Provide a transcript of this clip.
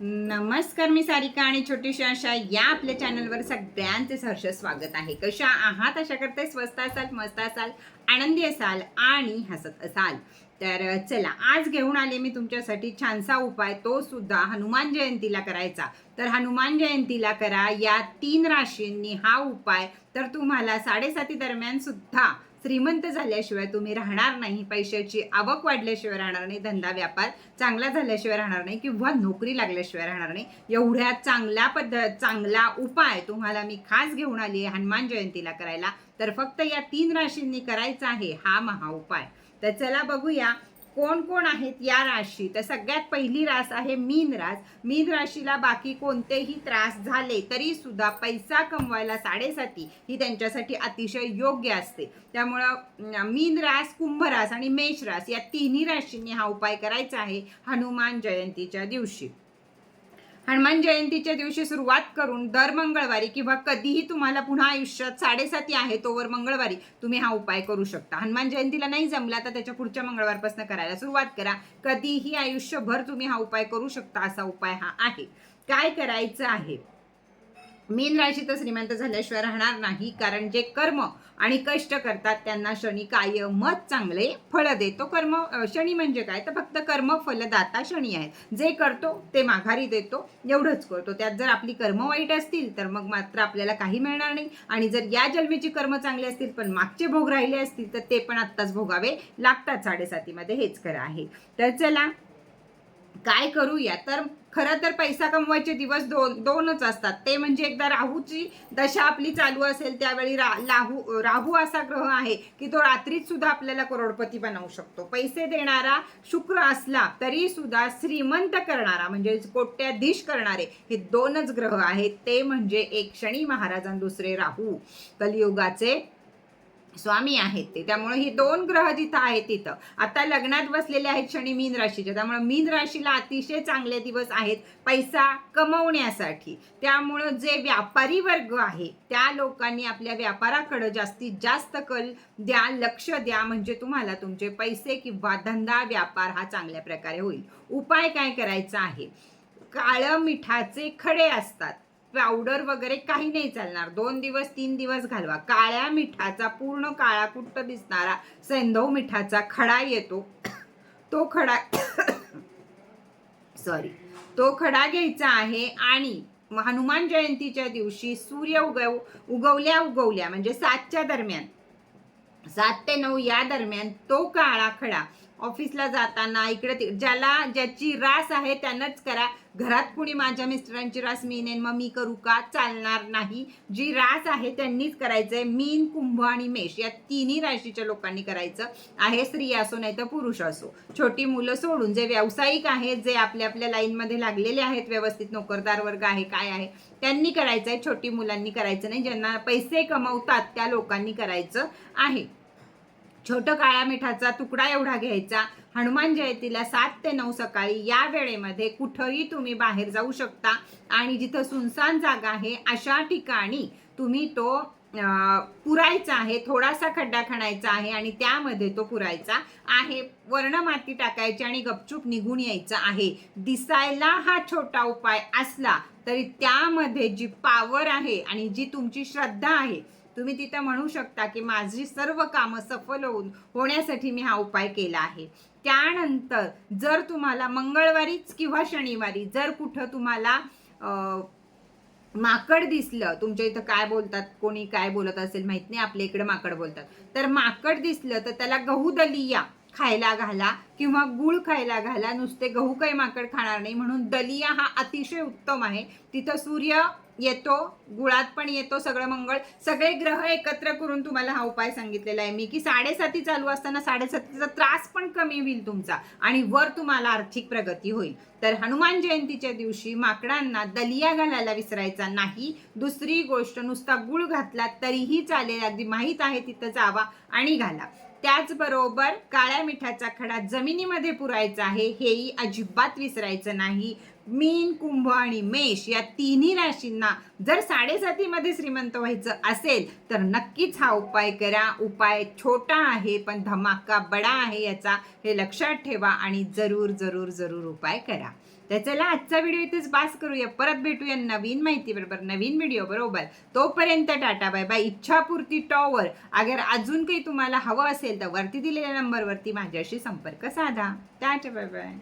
नमस्कार मी सारिका आणि छोटीशी आशा या आपल्या चॅनलवर सगळ्यांचे सहर्ष स्वागत आहे. कशा आहात? अशा करते स्वस्त असाल मस्त असाल आनंदी असाल आणि हसत असाल. तर चला आज घेऊन आले मी तुमच्यासाठी छानसा उपाय. तो सुद्धा हनुमान जयंतीला करायचा. तर हनुमान जयंतीला करा. या तीन राशींनी हा उपाय. तर तुम्हाला साडेसाती दरम्यान सुद्धा श्रीमंत झाल्याशिवाय तुम्ही राहणार नाही पैशाची आवक वाढल्याशिवाय राहणार नाही धंदा व्यापार चांगला झाल्याशिवाय राहणार नाही किंवा नोकरी लागल्याशिवाय राहणार नाही. एवढ्या चांगल्या पद्धत चांगला उपाय तुम्हाला मी खास घेऊन आली आहे हनुमान जयंतीला करायला. तर फक्त या तीन राशींनी करायचा आहे हा महा उपाय. तर चला बघूया. कोण कोण आहेत या राशी? तर सगळ्यात पहिली रास आहे मीन रास. मीन राशीला बाकी कोणतेही त्रास झाले तरी सुद्धा पैसा कमवायला साडेसाती ही त्यांच्यासाठी अतिशय योग्य असते. त्यामुळं मीन रास कुंभ रास आणि मेष रास या तिन्ही राशींनी हा उपाय करायचा आहे हनुमान जयंतीच्या दिवशी. हनुमान जयंतीच्या दिवशी सुरुवात करून दर मंगळवारी किंवा कधीही तुम्हाला पुन्हा आयुष्यात साडेसाती आहे तोवर मंगळवारी तुम्ही हा उपाय करू शकता. हनुमान जयंतीला नाही जमला तर त्याच्या पुढच्या मंगळवारपासून करायला सुरुवात करा. कधीही आयुष्यभर तुम्ही हा उपाय करू शकता असा उपाय हा आहे. काय करायचं आहे? मीन राशीत तर श्रीमंत झाल्याशिवाय राहणार नाही कारण जे कर्म आणि कष्ट करतात त्यांना शनी कायमच चांगले फळ देतो. कर्म शनी म्हणजे काय? तर फक्त कर्म फलदाता शनी आहे जे करतो ते माघारी देतो एवढंच करतो. त्यात जर आपली कर्म वाईट असतील तर मग मात्र आपल्याला काही मिळणार नाही. आणि जर या जन्मेची कर्म चांगली असतील पण मागचे भोग राहिले असतील तर ते पण आत्ताच भोगावे लागतात साडेसातीमध्ये. हेच खरं आहे. तर चला काय करूया? तर खरं तर पैसा कमवायचे दिवस दोन दोनच असतात. ते म्हणजे एकदा राहूची दशा आपली चालू असेल त्यावेळी रा राहू राहू असा ग्रह आहे की तो रात्रीत सुद्धा आपल्याला करोडपती बनवू शकतो. पैसे देणारा शुक्र असला तरी सुद्धा श्रीमंत करणारा म्हणजे कोट्याधीश करणारे हे दोनच ग्रह आहेत. ते म्हणजे एक शनी महाराज आणि दुसरे राहू. कलियुगाचे स्वामी आहेत ते. त्यामुळे ही दोन ग्रह जिथं आहेत तिथं. आता लग्नात बसलेले आहेत शनी मीन राशीचे. त्यामुळे मीन राशीला अतिशय चांगले दिवस आहेत पैसा कमवण्यासाठी. त्यामुळं जे व्यापारी वर्ग आहे त्या लोकांनी आपल्या व्यापाराकडं जास्तीत जास्त कल द्या लक्ष द्या. म्हणजे तुम्हाला तुमचे पैसे किंवा धंदा व्यापार हा चांगल्या प्रकारे होईल. उपाय काय करायचा आहे? काळं मिठाचे खडे असतात. पावडर वगैरे काही नाही चालणार. दोन दिवस तीन दिवस घालवा. काळ्या मिठाचा पूर्ण काळा कुट्ट दिसणारा सैंधव मिठाचा खडा येतो. तो खडा सॉरी तो खडा घ्यायचा आहे आणि हनुमान जयंतीच्या दिवशी सूर्य उगव उगवल्या उगवल्या म्हणजे सातच्या दरम्यान सात ते नऊ या दरम्यान तो काळा खडा ऑफिसला जाताना इकडे ज्याला ज्याची रास आहे त्यांनाच करा. घरात कुणी माझ्या मिस्टरांची रास मी नेन मग मी करू का? चालणार नाही. जी रास आहे त्यांनीच करायचंय. मीन कुंभ आणि मेष या तिन्ही राशीच्या लोकांनी करायचं आहे. स्त्री असो नाही तर पुरुष असो. छोटी मुलं सोडून जे व्यावसायिक आहेत जे आपल्या आपल्या लाईनमध्ये लागलेले आहेत व्यवस्थित नोकरदार वर्ग आहे काय आहे त्यांनी करायचंय. छोटी मुलांनी करायचं नाही. ज्यांना पैसे कमवतात त्या लोकांनी करायचं आहे. छोटं काळ्या मिठाचा तुकडा एवढा घ्यायचा. हनुमान जयंतीला सात ते नऊ सकाळी या वेळेमध्ये कुठंही तुम्ही बाहेर जाऊ शकता. आणि जिथं सुनसान जागा आहे अशा ठिकाणी तुम्ही तो अं, पुरायचा आहे थोडासा खड्डा खणायचा आहे आणि त्यामध्ये तो पुरायचा आहे. वर्ण माती टाकायची आणि गपचूप निघून यायचं आहे. दिसायला हा छोटा उपाय असला तरी त्यामध्ये जी पावर आहे आणि जी तुमची श्रद्धा आहे तुम्ही तिथं म्हणू शकता की माझी सर्व कामं सफल होऊन होण्यासाठी मी हा उपाय केला आहे. त्यानंतर जर तुम्हाला मंगळवारीच किंवा शनिवारी जर कुठं तुम्हाला माकड दिसलं तुमच्या इथं काय बोलतात कोणी काय बोलत असेल माहीत नाही आपल्या इकडे माकड बोलतात. तर माकड दिसलं तर त्याला गहू दलिया खायला घाला किंवा गुळ खायला घाला. नुसते गहू काही माकड खाणार नाही म्हणून दलिया हा अतिशय उत्तम आहे. तिथं सूर्य येतो गुळात पण येतो सगळं मंगळ. सगळे ग्रह एकत्र करून तुम्हाला हा उपाय सांगितलेला आहे. मी की साडेसाती चालू असताना साडेसातीचा त्रास पण कमी होईल तुमचा आणि वर तुम्हाला आर्थिक प्रगती होईल. तर हनुमान जयंतीच्या दिवशी माकडांना दलिया घालायला विसरायचा नाही. दुसरी गोष्ट नुसता गुळ घातला तरीही चालेल. अगदी माहीत आहे तिथं जावा आणि घाला. त्याचबरोबर काळ्या मिठाचा खडा जमिनीमध्ये पुरायचा आहे हेही अजिबात विसरायचं नाही. मीन कुंभ आणि मेष या तिन्ही राशींना जर साडेसातीमध्ये श्रीमंत व्हायचं असेल तर नक्कीच हा उपाय करा. उपाय छोटा आहे पण धमाका बडा आहे याचा हे लक्षात ठेवा आणि जरूर जरूर जरूर उपाय करा. तर चला आजचा व्हिडिओ इथेच पास करूया. परत भेटूया नवीन माहिती बरोबर नवीन व्हिडिओ बरोबर. तोपर्यंत टाटा बाय बाय इच्छापूर्ती टॉवर अगर अजून काही तुम्हाला हवं असेल तर वरती दिलेल्या नंबरवरती माझ्याशी संपर्क साधा. Tata bye bye